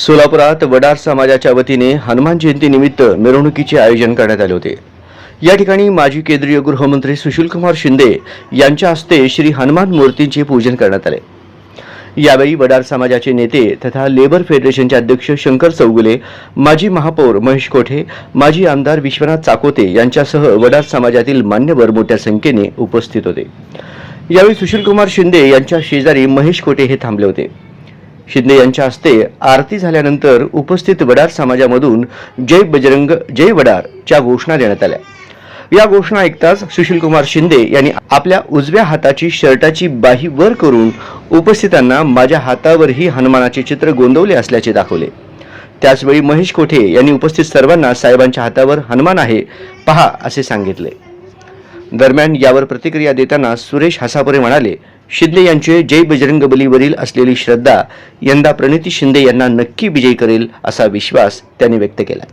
सोलापुरात वडार समाजाच्या वतीने हनुमान जयंतीनिमित्त मिरवणुकीचे आयोजन करण्यात आले होते. या ठिकाणी माजी केंद्रीय गृहमंत्री सुशीलकुमार शिंदे यांच्या हस्ते श्री हनुमान मूर्तींचे पूजन करण्यात आले. यावेळी वडार समाजाचे नेते तथा लेबर फेडरेशनचे अध्यक्ष शंकर चौगुले माजी महापौर महेश कोठे माजी आमदार विश्वनाथ चाकोते यांच्यासह वडार समाजातील मान्यवर मोठ्या संख्येने उपस्थित होते. यावेळी सुशीलकुमार शिंदे यांच्या शेजारी महेश कोटे हे थांबले होते. शिंदे यांच्या हस्ते आरती झाल्यानंतर उपस्थित वडार समाजामधून जय बजरंग जय वडार च्या घोषणा देण्यात आल्या. या घोषणा ऐकताच सुशीलकुमार शिंदे यांनी आपल्या उजव्या हाताची शर्टाची बाही वर करून उपस्थितांना माझ्या हातावरही हनुमानाचे चित्र गोंदवले असल्याचे दाखवले. त्याचवेळी महेश कोठे यांनी उपस्थित सर्वांना साहेबांच्या हातावर हनुमान आहे पहा असे सांगितले. दरम्यान यावर प्रतिक्रिया देताना सुरेश हसापुरे म्हणाले शिंदे यांचे जय बजरंग बलीवरील असलेली श्रद्धा यंदा प्रणिती शिंदे यांना नक्की विजयी करेल असा विश्वास त्यांनी व्यक्त केला